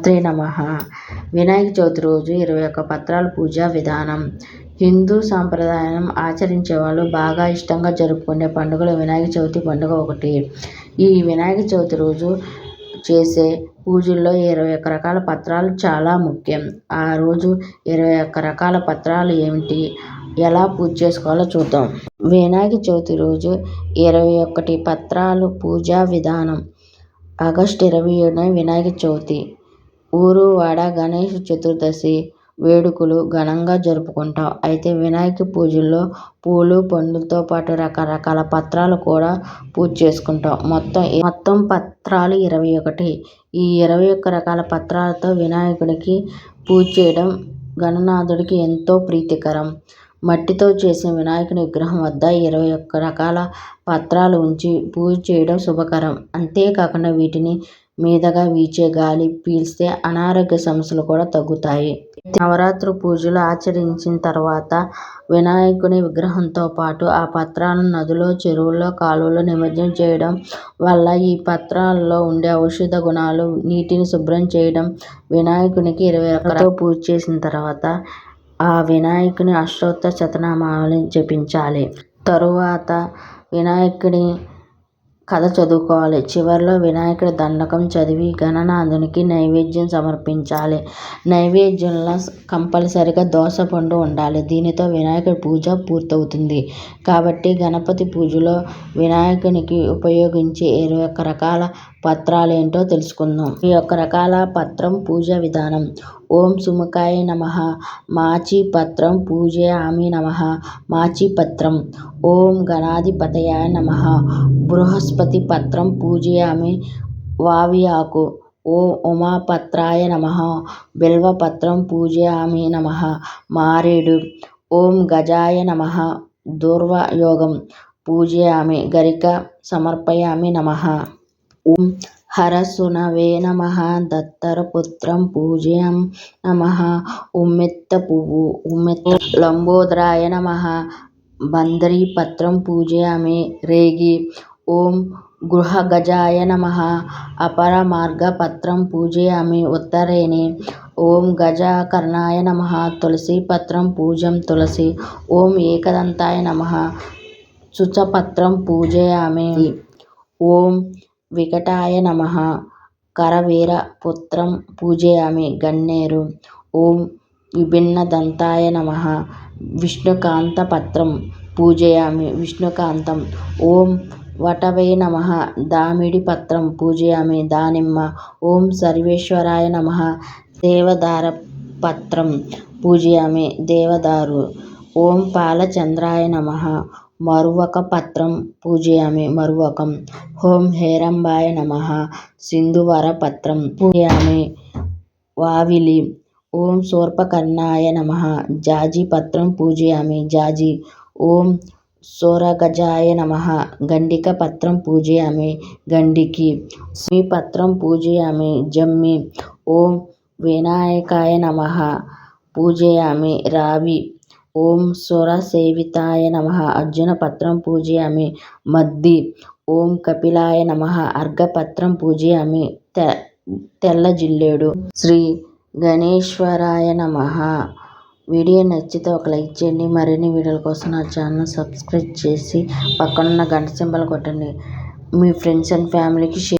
మాత్రే నమ. వినాయక చవితి రోజు ఇరవై ఒక్క పత్రాల పూజా విధానం. హిందూ సాంప్రదాయం ఆచరించే వాళ్ళు బాగా ఇష్టంగా జరుపుకునే పండుగలు వినాయక చవితి పండుగ ఒకటి. ఈ వినాయక చవితి రోజు చేసే పూజల్లో ఇరవై ఒక్క రకాల పత్రాలు చాలా ముఖ్యం. ఆ రోజు ఇరవై ఒక్క రకాల పత్రాలు ఏమిటి? ఎలా పూజ చేసుకోవాలో చూద్దాం. వినాయక చవితి రోజు ఇరవై ఒకటి పత్రాలు పూజా విధానం. ఆగస్టు ఇరవై ఏడున వినాయక చవితి. ఊరు వాడ గణేష్ చతుర్దశి వేడుకలు ఘనంగా జరుపుకుంటాం. అయితే వినాయక పూజల్లో పూలు పండ్లతో పాటు రకరకాల పత్రాలు కూడా పూజ చేసుకుంటాం. మొత్తం మొత్తం పత్రాలు ఇరవై ఒకటి. ఈ ఇరవై ఒక్క రకాల పత్రాలతో వినాయకుడికి పూజ చేయడం గణనాథుడికి ఎంతో ప్రీతికరం. మట్టితో చేసిన వినాయకుని విగ్రహం వద్ద ఇరవై ఒక్క రకాల పత్రాలు ఉంచి పూజ చేయడం శుభకరం. అంతేకాకుండా వీటిని మీదుగా వీచే గాలి పీల్స్తే అనారోగ్య సమస్యలు కూడా తగ్గుతాయి. నవరాత్రి పూజలు ఆచరించిన తర్వాత వినాయకుని విగ్రహంతో పాటు ఆ పత్రాలను నదుల్లో చెరువుల్లో కాలువలో నిమజ్జనం చేయడం వల్ల ఈ పత్రాల్లో ఉండే ఔషధ గుణాలు నీటిని శుభ్రం చేయడం వినాయకునికి ఇరవై ఒకరితో పూజ చేసిన తర్వాత ఆ వినాయకుని అష్టోత్తర శతనామావళి జపించాలి. తరువాత వినాయకుడి కథ చదువుకోవాలి. చివరిలో వినాయకుడి దండకం చదివి గణనాథునికి నైవేద్యం సమర్పించాలి. నైవేద్యంలో కంపల్సరిగా దోసపండు ఉండాలి. దీనితో వినాయకుడి పూజ పూర్తవుతుంది. కాబట్టి గణపతి పూజలో వినాయకునికి ఉపయోగించే ఇరవై ఒక్క రకాల పత్రాలు ఏంటో తెలుసుకుందాం. ఈ ఒక్క రకాల పత్రం పూజా విధానం. ఓం సుమకాయ నమ. మాచిపత్రం పూజయామి నమ. మాచిపత్రం ఓం గణాధిపతయ నమ. బృహస్పతి పత్రం పూజయామి వావియాకు. ఓం ఉమాపత్రాయ నమ. బిల్వపత్రం పూజయామి నమ. మారేడు. ఓం గజాయ నమ. దూర్వయోగం పూజయామి గరిక సమర్పయామి నమ. ఓం హరసునవే నమః దత్తరపుత్రం పూజయామి నమః ఉమ్మెత్త పువ్వు ఉమ్మెత్త లంబోదరాయ నమః బందరి పత్రం పూజయామి రేగి ఓం గృహగజాయ నమః అపరమార్గ పత్రం పూజయామి ఉత్తరేణి ఓం గజకర్ణాయ నమః తులసి పత్రం పూజ్యం తులసి ఓం ఏకదంతాయ నమః శుచపత్రం పూజయామి ఓం వికటాయ నమః. కరవీరపుత్రం పూజయామి గన్నేరు. ఓం విభిన్నదంతాయ నమః. విష్ణుకాంత పత్రం పూజయామి విష్ణుకాంతం. ఓం వటవే నమ. దామిడి పత్రం పూజయామి దానిమ్మ. ఓం సర్వేశ్వరాయ నమ. దేవదార పత్రం పూజయామి దేవదారు. ఓం పాలచంద్రాయ నమ. మరువక పత్రం పూజయామి మరువకం ఓం హేరంబాయ నమః సింధూవర పత్రం పూజయామి వావిలి ఓం శూర్పకర్ణాయ నమః జాజి పత్రం పూజయామి జాజి ఓం శూరగజాయ నమః గండిక పత్రం పూజయామి గండికి జమ్మి పత్రం పూజయామి జమ్మి ఓం వినాయకాయ నమః పూజయామి రావి ఓం సురసేవితాయ నమః. అర్జున పత్రం పూజయామి. మద్ది. ఓం కపిలాయ నమః. అర్ఘపత్రం పూజయామి. తెల్ల జిల్లేడు. శ్రీ గణేశ్వరాయ నమః. వీడియో నచ్చితే ఒక లైక్ చేయండి. మరిన్ని వీడియోల కోసం నా ఛానల్ సబ్స్క్రైబ్ చేసి పక్కనున్న గంట సింబల్ కొట్టండి. మీ ఫ్రెండ్స్ అండ్ ఫ్యామిలీకి షేర్